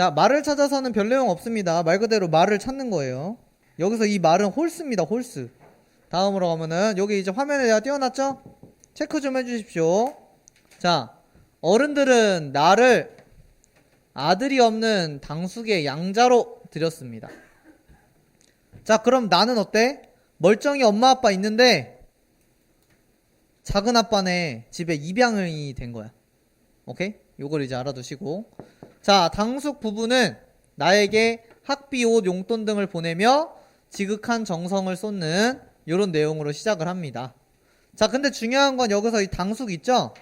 자, 말을 찾아서는 별 내용 없습니다. 말 그대로 말을 찾는 거예요. 여기서 이 말은 홀스입니다. 홀스. 다음으로 가면은 여기 이제 화면에 내가 띄워놨죠? 체크 좀 해주십시오. 자, 어른들은 나를 아들이 없는 당숙의 양자로 드렸습니다. 자, 그럼 나는 어때? 멀쩡히 엄마 아빠 있는데 작은 아빠네 집에 입양이 된 거야. 오케이? 요걸 이제 알아두시고. 자, 당숙 부부는 나에게 학비, 옷, 용돈 등을 보내며 지극한 정성을 쏟는 요런 내용으로 시작을 합니다. 자, 근데 중요한 건 여기서 이 당숙 있죠?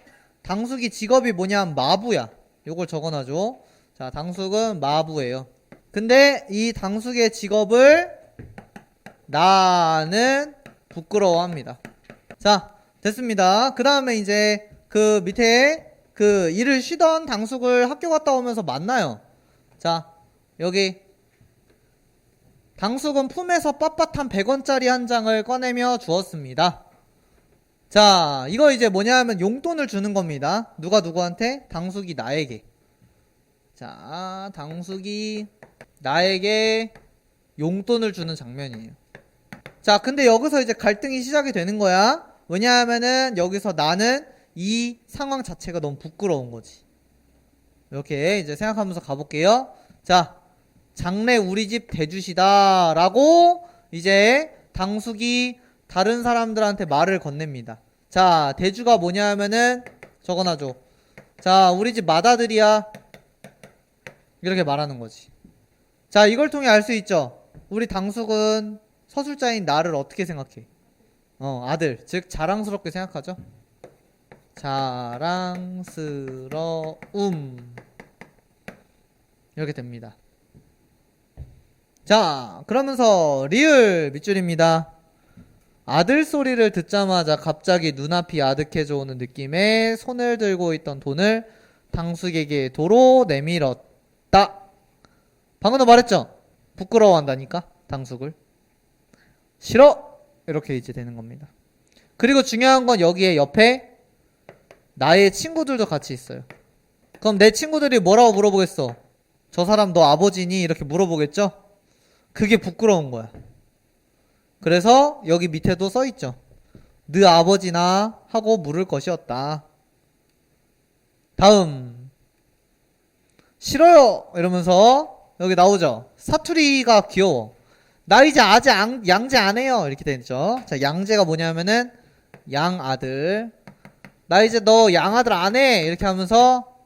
당숙이 직업이 뭐냐 면 마부야. 요걸 적어놔줘. 자, 당숙은 마부예요. 근데 이 당숙의 직업을 나는 부끄러워합니다. 자, 됐습니다. 그 다음에 이제 그 밑에 그 일을 쉬던 당숙을 학교 갔다 오면서 만나요. 자, 여기 당숙은 품에서 빳빳한 100원짜리 한 장을 꺼내며 주었습니다. 자, 이거 이제 뭐냐면 용돈을 주는 겁니다. 누가 누구한테? 당숙이 나에게. 자, 당숙이 나에게 용돈을 주는 장면이에요. 자, 근데 여기서 이제 갈등이 시작이 되는 거야. 왜냐하면은 여기서 나는 이 상황 자체가 너무 부끄러운 거지. 이렇게 이제 생각하면서 가볼게요. 자, 장래 우리 집 대주시다 라고 이제 당숙이 다른 사람들한테 말을 건넵니다. 자, 대주가 뭐냐 하면은 적어놔줘. 자, 우리 집 맏아들이야. 이렇게 말하는 거지. 자, 이걸 통해 알 수 있죠. 우리 당숙은 서술자인 나를 어떻게 생각해? 어, 아들. 즉, 자랑스럽게 생각하죠. 자랑스러움. 이렇게 됩니다. 자, 그러면서 리을 밑줄입니다. 아들 소리를 듣자마자 갑자기 눈앞이 아득해져 오는 느낌에 손을 들고 있던 돈을 당숙에게 도로 내밀었다. 방금도 말했죠? 부끄러워한다니까, 당숙을. 싫어! 이렇게 이제 되는 겁니다. 그리고 중요한 건 여기에 옆에 나의 친구들도 같이 있어요. 그럼 내 친구들이 뭐라고 물어보겠어? 저 사람 너 아버지니? 이렇게 물어보겠죠? 그게 부끄러운 거야. 그래서 여기 밑에도 써 있죠. 네 아버지나 하고 물을 것이었다. 다음. 싫어요! 이러면서 여기 나오죠. 사투리가 귀여워. 나 이제 아재 양, 양재 안 해요. 이렇게 되죠. 자, 양재가 뭐냐면은 양 아들. 나 이제 너 양아들 안 해. 이렇게 하면서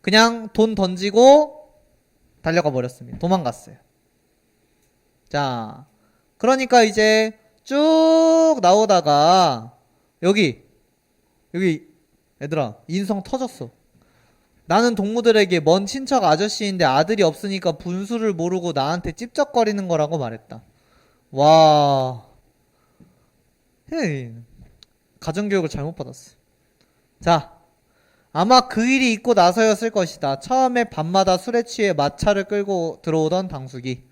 그냥 돈 던지고 달려가 버렸습니다. 도망갔어요. 자, 그러니까 이제 쭉 나오다가 여기 여기 얘들아 인성 터졌어. 나는 동무들에게 먼 친척 아저씨인데 아들이 없으니까 분수를 모르고 나한테 찝쩍거리는 거라고 말했다. 와, 헤이, 가정교육을 잘못 받았어. 자, 아마 그 일이 있고 나서였을 것이다. 처음에 밤마다 술에 취해 마차를 끌고 들어오던 당숙이.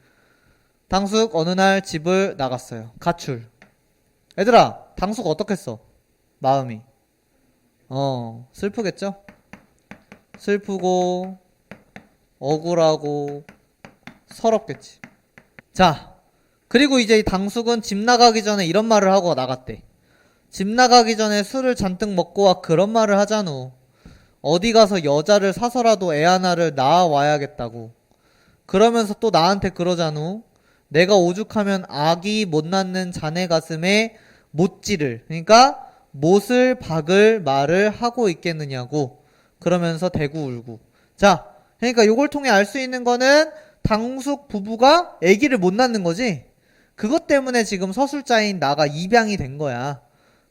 당숙 어느 날 집을 나갔어요. 가출. 얘들아, 당숙 어떻겠어? 마음이. 어, 슬프겠죠? 슬프고, 억울하고, 서럽겠지. 자, 그리고 이제 이 당숙은 집 나가기 전에 이런 말을 하고 나갔대. 집 나가기 전에 술을 잔뜩 먹고 와 그런 말을 하잖아. 어디 가서 여자를 사서라도 애 하나를 낳아와야겠다고. 그러면서 또 나한테 그러잖아. 내가 오죽하면 아기 못 낳는 자네 가슴에 못지를 그러니까 못을 박을 말을 하고 있겠느냐고 그러면서 대구 울고 자 그러니까 요걸 통해 알 수 있는 거는 당숙 부부가 아기를 못 낳는 거지 그것 때문에 지금 서술자인 나가 입양이 된 거야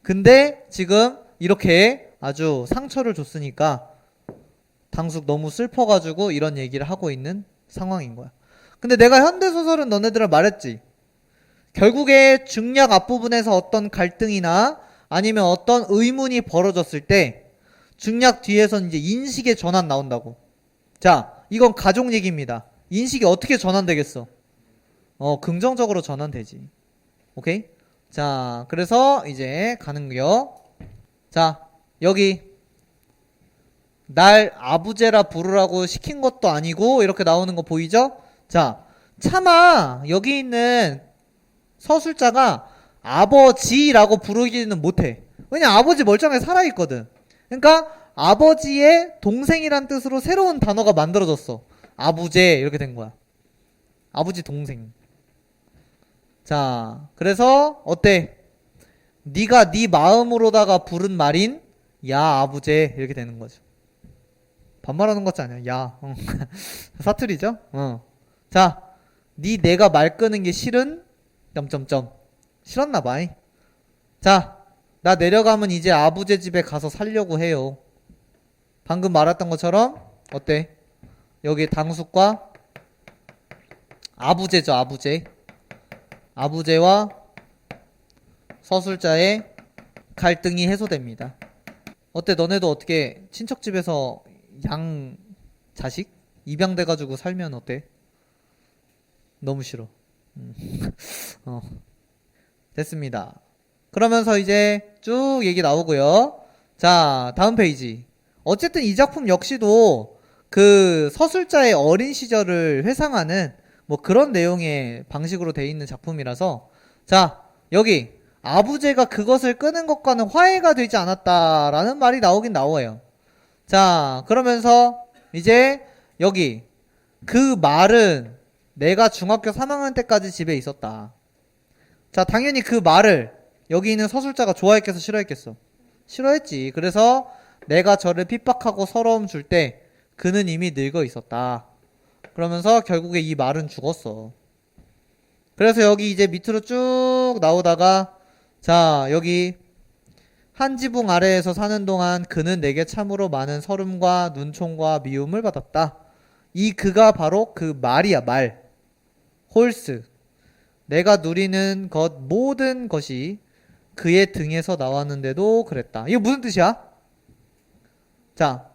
근데 지금 이렇게 아주 상처를 줬으니까 당숙 너무 슬퍼가지고 이런 얘기를 하고 있는 상황인 거야 근데 내가 현대소설은 너네들은 말했지. 결국에 중략 앞부분에서 어떤 갈등이나 아니면 어떤 의문이 벌어졌을 때 중략 뒤에선 이제 인식의 전환 나온다고. 자, 이건 가족 얘기입니다. 인식이 어떻게 전환되겠어? 어, 긍정적으로 전환되지. 오케이? 자, 그래서 이제 가는겨. 자, 여기 날 아부제라 부르라고 시킨 것도 아니고 이렇게 나오는 거 보이죠? 자, 차마 여기 있는 서술자가 아버지라고 부르기는 못해. 왜냐 아버지 멀쩡하게 살아있거든. 그러니까 아버지의 동생이란 뜻으로 새로운 단어가 만들어졌어. 아부제 이렇게 된 거야. 아버지 동생. 자, 그래서 어때? 네가 네 마음으로다가 부른 말인 야 아부제 이렇게 되는 거죠. 반말하는 것지 아니야. 야 어. 사투리죠. 어. 자, 네 내가 말 끄는 게 싫은 점점점 싫었나 봐. 이. 자, 나 내려가면 이제 아부제 집에 가서 살려고 해요. 방금 말했던 것처럼 어때? 여기 당숙과 아부제죠, 아부제. 아부제와 서술자의 갈등이 해소됩니다. 어때? 너네도 어떻게 친척 집에서 양 자식 입양돼 가지고 살면 어때? 너무 싫어. 음. 어. 됐습니다. 그러면서 이제 쭉 얘기 나오고요. 자, 다음 페이지. 어쨌든 이 작품 역시도 그 서술자의 어린 시절을 회상하는 뭐 그런 내용의 방식으로 돼 있는 작품이라서 자, 여기 아부제가 그것을 끄는 것과는 화해가 되지 않았다라는 말이 나오긴 나와요. 자, 그러면서 이제 여기 그 말은 내가 중학교 3학년 때까지 집에 있었다. 자, 당연히 그 말을 여기 있는 서술자가 좋아했겠어, 싫어했겠어? 싫어했지. 그래서 내가 저를 핍박하고 서러움 줄 때 그는 이미 늙어 있었다. 그러면서 결국에 이 말은 죽었어. 그래서 여기 이제 밑으로 쭉 나오다가 자, 여기 한 지붕 아래에서 사는 동안 그는 내게 참으로 많은 서름과 눈총과 미움을 받았다. 이 그가 바로 그 말이야, 말. 홀스. 내가 누리는 것 모든 것이 그의 등에서 나왔는데도 그랬다. 이거 무슨 뜻이야? 자,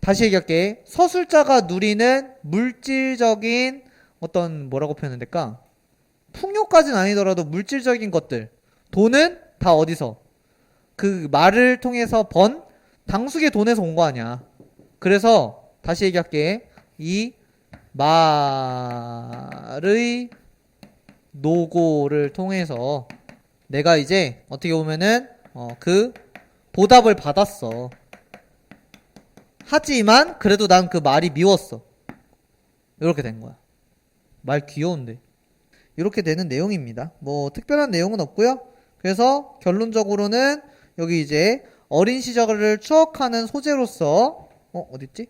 다시 얘기할게. 서술자가 누리는 물질적인 어떤 뭐라고 표현해야 될까? 풍요까지는 아니더라도 물질적인 것들. 돈은 다 어디서? 그 말을 통해서 번 당숙의 돈에서 온 거 아니야. 그래서 다시 얘기할게. 이 말의 노고를 통해서 내가 이제 어떻게 보면은 어, 그 보답을 받았어. 하지만 그래도 난 그 말이 미웠어. 이렇게 된 거야. 말 귀여운데. 이렇게 되는 내용입니다. 뭐 특별한 내용은 없고요. 그래서 결론적으로는 여기 이제 어린 시절을 추억하는 소재로서 어 어딨지?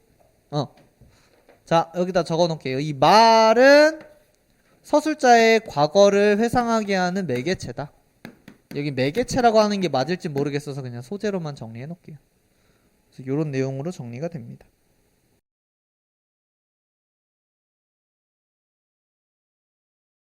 어. 자 여기다 적어놓을게요. 이 말은 서술자의 과거를 회상하게 하는 매개체다. 여기 매개체라고 하는 게 맞을지 모르겠어서 그냥 소재로만 정리해 놓을게요. 이런 내용으로 정리가 됩니다.